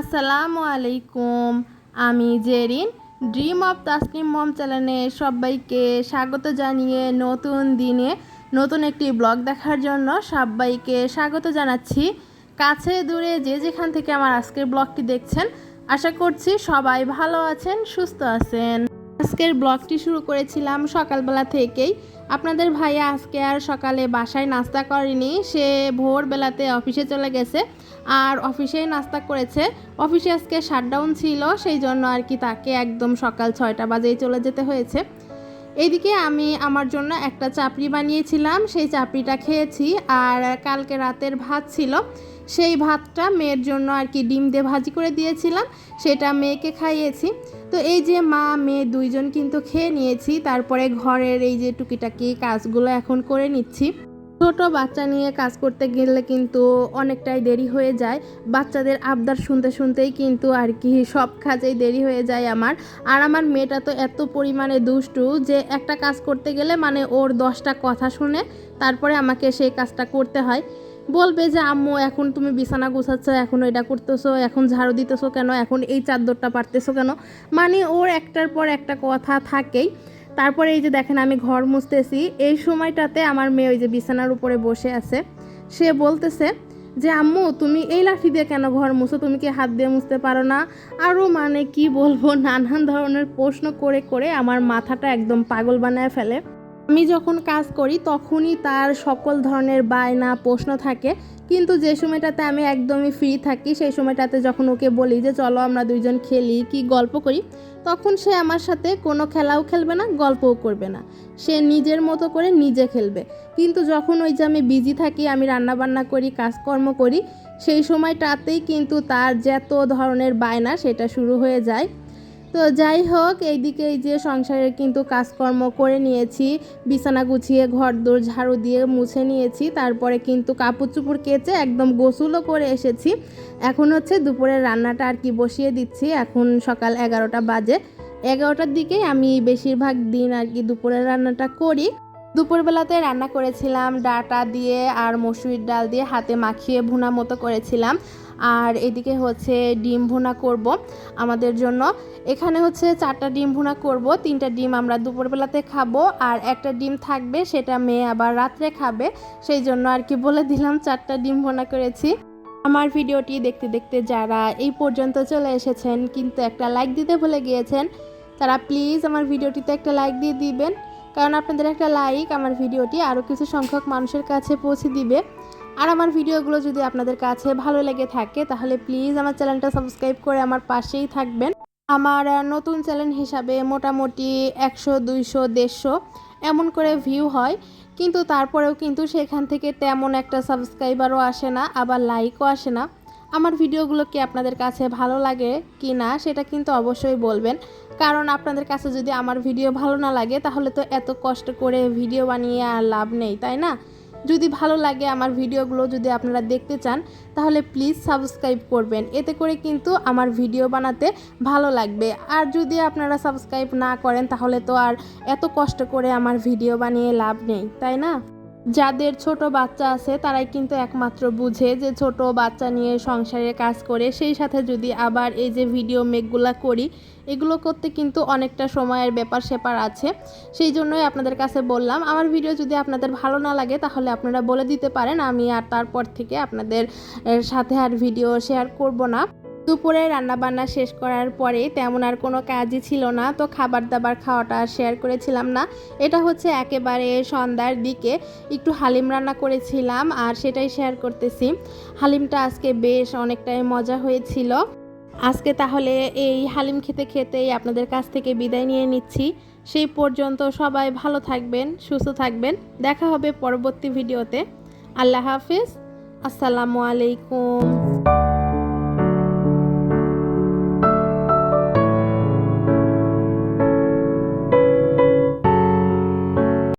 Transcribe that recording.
আসসালামু আলাইকুম আমি জেরিন ড্রিম অফ তাসনিম মম চ্যানেলে সবাইকে স্বাগত জানিয়ে নতুন দিনে নতুন একটি ব্লগ দেখার জন্য সবাইকে স্বাগত জানাচ্ছি। কাছে দূরে যে যেখান থেকে আমার আজকের ব্লগটি দেখছেন, আশা করছি সবাই ভালো আছেন, সুস্থ আছেন। আজকের ব্লগটি শুরু করেছিলাম সকালবেলা থেকেই। আপনাদের ভাইয়া আজকে আর সকালে বাসায় নাস্তা করেনি। সে ভোরবেলাতে অফিসে চলে গেছে আর অফিসেই নাস্তা করেছে। অফিসে আজকে শাটডাউন ছিল, সেই জন্য আর কি তাকে একদম সকাল ছয়টা বাজেই চলে যেতে হয়েছে। এইদিকে আমি আমার জন্য একটা চাপড়ি বানিয়েছিলাম, সেই চাপড়িটা খেয়েছি আর কালকে রাতের ভাত ছিল। সেই ভাতটা মেয়ের জন্য আর কি ডিম দিয়ে ভাজি করে দিয়েছিলাম, সেটা মেয়েকে খাইয়েছি। তো এই যে মা, মেয়ে দুইজন কিন্তু খেয়ে নিয়েছি, তারপরে ঘরের এই যে টুকিটাকি কাজগুলো এখন করে নিচ্ছি। ছোট বাচ্চা নিয়ে কাজ করতে গেলে কিন্তু অনেকটাই দেরি হয়ে যায়। বাচ্চাদের আবদার শুনতে শুনতেই কিন্তু আর কি সব কাজেই দেরি হয়ে যায় আমার। আর আমার মেয়েটা তো এত পরিমাণে দুষ্টু যে একটা কাজ করতে গেলে মানে ওর দশটা কথা শুনে তারপরে আমাকে সেই কাজটা করতে হয়। বলবে যে, আম্মু, এখন তুমি বিছানা গুছাচ্ছ, এখন এটা করতেছো, এখন ঝাড়ু দিতেছো কেন, এখন এই চাদরটা পারতেছো কেন? মানে ওর একটার পর একটা কথা থাকেই। তারপরে এই যে দেখেন আমি ঘর মুছতেছি। এই সময়টাতে আমার মেয়ে ওই যে বিছানার উপরে বসে আছে। সে বলতেছে যে, আম্মু, তুমি এই লাঠি দিয়ে কেন ঘর মুছো? তুমি কি হাত দিয়ে মুছতে পারো না? আরও মানে কি বলব, নানান ধরনের প্রশ্ন করে করে আমার মাথাটা একদম পাগল বানায় ফেলে। আমি যখন কাজ করি, তখনই তার সকল ধরনের বায়না, প্রশ্ন থাকে। কিন্তু যে সময়টাতে আমি একদমই ফ্রি থাকি, সেই সময়টাতে যখন ওকে বলি যে, চলো আমরা দুইজন খেলি, কি গল্প করি? তখন সে আমার সাথে কোনো খেলাও খেলবে না, গল্পও করবে না। সে নিজের মতো করে নিজে খেলবে। কিন্তু যখন ওই যে আমি বিজি থাকি, আমি রান্না বান্না করি, কাজকর্ম করি, সেই সময়টাতেই কিন্তু তার যত ধরনের বায়না, সেটা শুরু হয়ে যায়। তো যাই হোক, এইদিকে এই যে সংসারের কিন্তু কাজকর্ম করে নিয়েছি। বিছানা গুছিয়ে ঘর দোর ঝাড়ু দিয়ে মুছে নিয়েছি। তারপরে কিন্তু কাপড় চুপড় কেচে একদম গোসলও করে এসেছি। এখন হচ্ছে দুপুরের রান্নাটা আর কি বসিয়ে দিচ্ছি। এখন সকাল এগারোটা বাজে। এগারোটার দিকেই আমি বেশিরভাগ দিন আর কি দুপুরের রান্নাটা করি। দুপুরবেলাতে রান্না করেছিলাম ডাটা দিয়ে আর মসুরির ডাল দিয়ে হাতে মাখিয়ে ভুনা মতো করেছিলাম। আর এদিকে হচ্ছে ডিম ভুনা করব আমাদের জন্য। এখানে হচ্ছে চারটা ডিম ভুনা করব, তিনটা ডিম আমরা দুপুরবেলাতে খাব, আর একটা ডিম থাকবে সেটা মেয়ে আবার রাত্রে খাবে। সেই জন্য আর কি বলে দিলাম, চারটা ডিম ভুনা করেছি। আমার ভিডিওটি দেখতে দেখতে যারা এই পর্যন্ত চলে এসেছেন কিন্তু একটা লাইক দিতে ভুলে গিয়েছেন, তারা প্লিজ আমার ভিডিওটিতে একটা লাইক দিয়ে দিবেন। কারণ আপনাদের একটা লাইক আমার ভিডিওটি আরও কিছু সংখ্যক মানুষের কাছে পৌঁছে দিবে। আর আমার ভিডিওগুলো যদি আপনাদের কাছে ভালো লেগে থাকে, তাহলে প্লিজ আমার চ্যানেলটা সাবস্ক্রাইব করে আমার পাশেই থাকবেন। আমার নতুন চ্যানেল হিসাবে মোটামুটি একশো, দুইশো, দেড়শো এমন করে ভিউ হয়। কিন্তু তারপরেও কিন্তু সেখান থেকে তেমন একটা সাবস্ক্রাইবারও আসে না, আবার লাইকও আসে না। আমার ভিডিওগুলো কি আপনাদের কাছে ভালো লাগে কি না, সেটা কিন্তু অবশ্যই বলবেন। কারণ আপনাদের কাছে যদি আমার ভিডিও ভালো না লাগে, তাহলে তো এত কষ্ট করে ভিডিও বানিয়ে আর লাভ নেই, তাই না? যদি ভালো লাগে আমার ভিডিওগুলো যদি আপনারা দেখতে চান, তাহলে প্লিজ সাবস্ক্রাইব করবেন। এতে করে কিন্তু আমার ভিডিও বানাতে ভালো লাগবে। আর যদি আপনারা সাবস্ক্রাইব না করেন, তাহলে তো আর এত কষ্ট করে আমার ভিডিও বানিয়ে লাভ নেই, তাই না? যাদের ছোট বাচ্চা আছে, তারাই কিন্তু একমাত্র বুঝে যে ছোট বাচ্চা নিয়ে সংসারে কাজ করে। সেই সাথে যদি আবার এই যে ভিডিও মেকগুলা করি, এগুলো করতে কিন্তু অনেকটা সময়ের ব্যাপার সেপার আছে। সেই জন্যই আপনাদের কাছে বললাম, আমার ভিডিও যদি আপনাদের ভালো না লাগে, তাহলে আপনারা বলে দিতে পারেন, আমি আর তারপর থেকে আপনাদের সাথে আর ভিডিও শেয়ার করব না। দুপুরে রান্নাবান্না শেষ করার পরে তেমন আর কোনো কাজই ছিল না, তো খাবার দাবার খাওয়াটা শেয়ার করেছিলাম না। এটা হচ্ছে একেবারে সন্ধ্যার দিকে, একটু হালিম রান্না করেছিলাম আর সেটাই শেয়ার করতেছি। হালিমটা আজকে বেশ অনেকটাই মজা হয়েছিল। আজকে তাহলে এই হালিম খেতে খেতেই আপনাদের কাছ থেকে বিদায় নিয়ে নিচ্ছি। সেই পর্যন্ত সবাই ভালো থাকবেন, সুস্থ থাকবেন। দেখা হবে পরবর্তী ভিডিওতে। আল্লাহ হাফিজ। আসসালামু আলাইকুম।